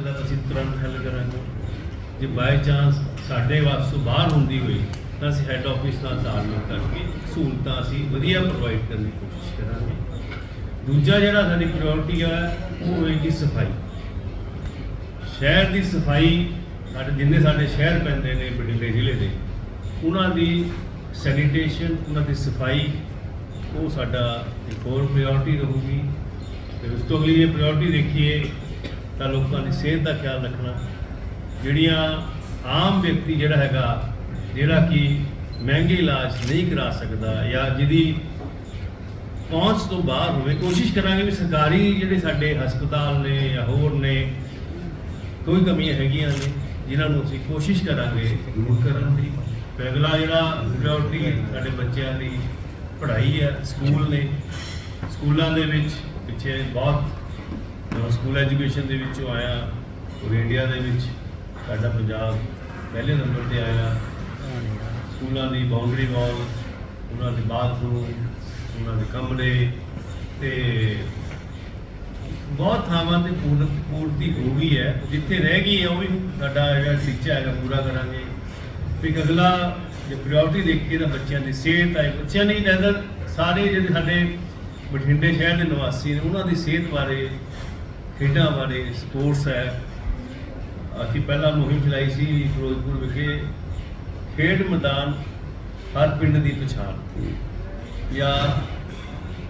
ਸਕਦਾ ਤਾਂ ਅਸੀਂ ਤੁਰੰਤ ਹੱਲ ਕਰਾਂਗੇ। ਜੇ ਬਾਈ ਚਾਂਸ ਸਾਡੇ ਵਾਸਤੇ ਬਾਹਰ ਹੁੰਦੀ ਹੋਈ, ਤਾਂ ਅਸੀਂ ਹੈੱਡ ਆਫਿਸ ਨਾਲ ਤਾਲਮੇਲ ਕਰਕੇ ਸਹੂਲਤਾਂ ਅਸੀਂ ਵਧੀਆ ਪ੍ਰੋਵਾਈਡ ਕਰਨ ਦੀ ਕੋਸ਼ਿਸ਼ ਕਰਾਂਗੇ। ਦੂਜਾ ਜਿਹੜਾ ਸਾਡੀ ਪ੍ਰਾਇੋਰਟੀ ਆ, ਉਹ ਹੋਏਗੀ ਸਫ਼ਾਈ। ਸ਼ਹਿਰ ਦੀ ਸਫ਼ਾਈ, ਸਾਡੇ ਜਿੰਨੇ ਸਾਡੇ ਸ਼ਹਿਰ ਪੈਂਦੇ ਨੇ ਬਠਿੰਡੇ ਜ਼ਿਲ੍ਹੇ ਦੇ, ਉਹਨਾਂ ਦੀ ਸੈਨੀਟੇਸ਼ਨ ਉਹਨਾਂ ਦੀ ਸਫ਼ਾਈ, ਉਹ ਸਾਡਾ ਇੱਕ ਹੋਰ ਪ੍ਰਾਇੋਰਟੀ ਰਹੂਗੀ। ਤੇ ਉਸ ਤੋਂ ਅਗਲੀ ਜੇ ਪ੍ਰਾਇੋਰਟੀ ਦੇਖੀਏ ਤਾਂ ਲੋਕਾਂ ਦੀ ਸਿਹਤ ਦਾ ਖਿਆਲ ਰੱਖਣਾ। ਜਿਹੜੀਆਂ ਆਮ ਵਿਅਕਤੀ ਜਿਹੜਾ ਹੈਗਾ, ਜਿਹੜਾ ਕਿ ਮਹਿੰਗੇ ਇਲਾਜ ਨਹੀਂ ਕਰਾ ਸਕਦਾ ਜਾਂ ਜਿਹਦੀ ਪਹੁੰਚ ਤੋਂ ਬਾਹਰ ਹੋਵੇ, ਕੋਸ਼ਿਸ਼ ਕਰਾਂਗੇ ਵੀ ਸਰਕਾਰੀ ਜਿਹੜੇ ਸਾਡੇ ਹਸਪਤਾਲ ਨੇ ਜਾਂ ਹੋਰ ਨੇ, ਕੋਈ ਕਮੀਆਂ ਹੈਗੀਆਂ ਨੇ, ਜਿਨ੍ਹਾਂ ਨੂੰ ਅਸੀਂ ਕੋਸ਼ਿਸ਼ ਕਰਾਂਗੇ ਦੂਰ ਕਰਨ ਦੀ। ਤੇ ਅਗਲਾ ਜਿਹੜਾ ਪ੍ਰਾਇੋਰਟੀ ਸਾਡੇ ਬੱਚਿਆਂ ਦੀ ਪੜ੍ਹਾਈ ਹੈ, ਸਕੂਲ ਨੇ। ਸਕੂਲਾਂ ਦੇ ਵਿੱਚ ਪਿੱਛੇ ਬਹੁਤ ਸਕੂਲ ਐਜੂਕੇਸ਼ਨ ਦੇ ਵਿੱਚੋਂ ਆਇਆ, ਪੂਰੇ ਇੰਡੀਆ ਦੇ ਵਿੱਚ, ਸਾਡਾ ਪੰਜਾਬ ਪਹਿਲੇ ਨੰਬਰ ਤੇ ਆਇਆ। ਸਕੂਲਾਂ ਦੀ ਬਾਉਂਡਰੀ ਵਾਲ ਉਹਨਾਂ ਦੇ ਬਾਥਰੂਮ ਉਹਨਾਂ ਦੇ ਕਮਰੇ ਤੇ ਬਹੁਤ ਥਾਵਾਂ ਤੇ ਪੂਰਨ ਪੂਰਤੀ ਹੋ ਗਈ ਹੈ। ਜਿੱਥੇ ਰਹਿ ਗਈ ਹੈ, ਉਹ ਵੀ ਸਾਡਾ ਜਿਹੜਾ ਟੀਚਾ ਹੈਗਾ, ਪੂਰਾ ਕਰਾਂਗੇ। ਤੇ ਇੱਕ ਅਗਲਾ ਜੇ ਪ੍ਰਾਇੋਰਟੀ ਕੇ ਤਾਂ ਬੱਚਿਆਂ ਦੀ ਸਿਹਤ ਹੈ ਬੱਚਿਆਂ ਨਹੀਂ ਰਹਿੰਦਾ ਸਾਰੇ ਜਿਹੜੇ ਸਾਡੇ ਬਠਿੰਡੇ ਸ਼ਹਿਰ ਦੇ ਨਿਵਾਸੀ ਨੇ, ਉਹਨਾਂ ਦੀ ਸਿਹਤ ਬਾਰੇ ਖੇਡਾਂ ਬਾਰੇ ਸਪੋਰਟਸ ਹੈ। ਅਸੀਂ ਪਹਿਲਾਂ ਮੁਹਿੰਮ ਚਲਾਈ ਸੀ ਫਿਰੋਜ਼ਪੁਰ ਵਿਖੇ। ਖੇਡ ਮੈਦਾਨ ਹਰ ਪਿੰਡ ਦੀ ਪਛਾਣ। ਜਾਂ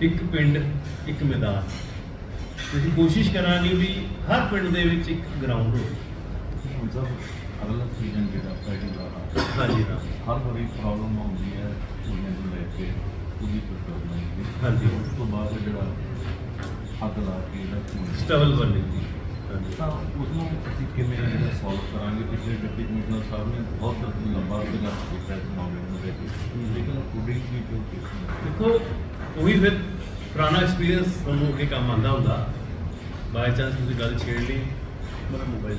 ਇੱਕ ਪਿੰਡ ਇੱਕ ਮੈਦਾਨ। ਅਸੀਂ ਕੋਸ਼ਿਸ਼ ਕਰਾਂਗੇ ਵੀ ਹਰ ਪਿੰਡ ਦੇ ਵਿੱਚ ਇੱਕ ਗਰਾਊਂਡ ਹੋਵੇ। ਹੁਣ ਸਰ ਅਗਲਾ ਸੀਜ਼ਨ ਜਿਹੜਾ ਫਾਈਟਿੰਗ ਦਾ ਆ, ਹਾਂਜੀ ਹਾਂ। ਹਰ ਵਾਰੀ ਪ੍ਰੋਬਲਮ ਆਉਂਦੀ ਹੈ ਕੁੜੀਆਂ ਨੂੰ ਲੈ ਕੇ ਉਹਦੀ ਪ੍ਰੋਬਲਮ ਹੈ ਹਾਂਜੀ। ਉਸ ਤੋਂ ਬਾਅਦ ਜਿਹੜਾ ਹੱਦ ਲਾ ਕੇ ਇਹਦਾ ਖੂਨ- ਸਟਬਲ ਬਣਨੀ ਦੀ ਹਾਂਜੀ। ਤਾਂ ਉਸ ਨੂੰ ਅਸੀਂ ਕਿਵੇਂ ਜਿਹੜਾ ਸੋਲਵ ਕਰਾਂਗੇ? ਪਿਛਲੇ ਡਿਪਟੀ ਕਮਿਸ਼ਨਰ ਸਾਹਿਬ ਨੇ ਬਹੁਤ ਲੰਬਾ ਸੰਘਰਸ਼ ਕੀਤਾ ਇਸ ਮਾਮਲੇ ਨੂੰ ਲੈ ਕੇ। ਲੇਕਿਨ ਕੁੜੀ ਦੀ ਜੋ ਦੇਖੋ ਉਹੀ ਫਿਰ ਪੁਰਾਣਾ ਐਕਸਪੀਰੀਅੰਸ ਤੁਹਾਨੂੰ ਅੱਗੇ ਕੰਮ ਆਉਂਦਾ ਹੁੰਦਾ। ਬਾਈ ਚਾਂਸ ਤੁਸੀਂ ਗੱਲ ਛੇੜ ਲਈ। ਮੇਰਾ ਮੋਬਾਈਲ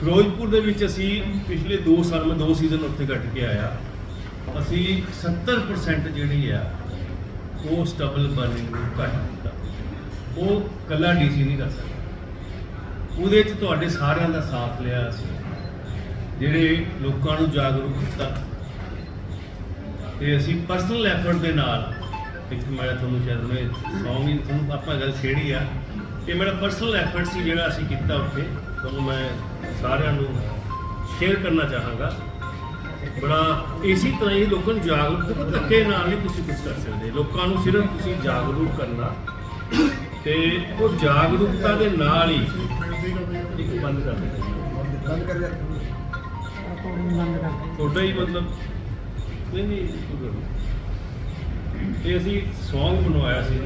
ਫਿਰੋਜ਼ਪੁਰ ਦੇ ਵਿੱਚ ਅਸੀਂ ਪਿਛਲੇ 2 ਸਾਲ ਮੈਂ 2 ਸੀਜ਼ਨ ਉੱਥੇ ਕੱਟ ਕੇ ਆਇਆ। ਅਸੀਂ 70% ਜਿਹੜੀ ਆ ਉਹ ਸਟਬਲ ਬਰਨਿੰਗ ਨੂੰ ਘੱਟ ਕੀਤਾ। ਉਹ ਕੱਲਾ ਡੀਸੀ ਨਹੀਂ ਕਰ ਸਕਦਾ। ਉਹਦੇ 'ਚ ਤੁਹਾਡੇ ਸਾਰਿਆਂ ਦਾ ਸਾਥ ਲਿਆ ਅਸੀਂ। ਜਿਹੜੇ ਲੋਕਾਂ ਨੂੰ ਜਾਗਰੂਕ ਕੀਤਾ। ਤੇ ਅਸੀਂ ਪਰਸਨਲ ਐਫਰਟ ਦੇ ਨਾਲ, ਇੱਕ ਮੈਂ ਤੁਹਾਨੂੰ ਸ਼ਾਇਦ ਮੈਂ ਸੌਂਗ ਹੀ ਤੁਹਾਨੂੰ ਆਪਾਂ ਗੱਲ ਛੇੜੀ ਆ। ਇਹ ਮੇਰਾ ਪਰਸਨਲ ਐਫਰਟ ਸੀ ਜਿਹੜਾ ਅਸੀਂ ਕੀਤਾ ਉੱਥੇ। ਤੁਹਾਨੂੰ ਮੈਂ ਸਾਰਿਆਂ ਨੂੰ ਸ਼ੇਅਰ ਕਰਨਾ ਚਾਹਾਂਗਾ। ਬੜਾ ਇਸੇ ਤਰ੍ਹਾਂ ਹੀ ਲੋਕਾਂ ਨੂੰ ਜਾਗਰੂਕ, ਦੇਖੋ ਧੱਕੇ ਨਾਲ ਨਹੀਂ ਤੁਸੀਂ ਕੁਝ ਕਰ ਸਕਦੇ ਲੋਕਾਂ ਨੂੰ ਸਿਰਫ ਤੁਸੀਂ ਜਾਗਰੂਕ ਕਰਨਾ। ਤੇ ਉਹ ਜਾਗਰੂਕਤਾ ਦੇ ਨਾਲ ਹੀ ਇੱਕ ਬੰਦ ਕਰ ਦੇਣਾ ਬੰਦ ਕਰ ਤੁਹਾਡਾ ਹੀ ਮਤਲਬ ਨਹੀਂ ਨਹੀਂ ਇਹ ਅਸੀਂ ਸੌਂਗ ਬਣਵਾਇਆ ਸੀ।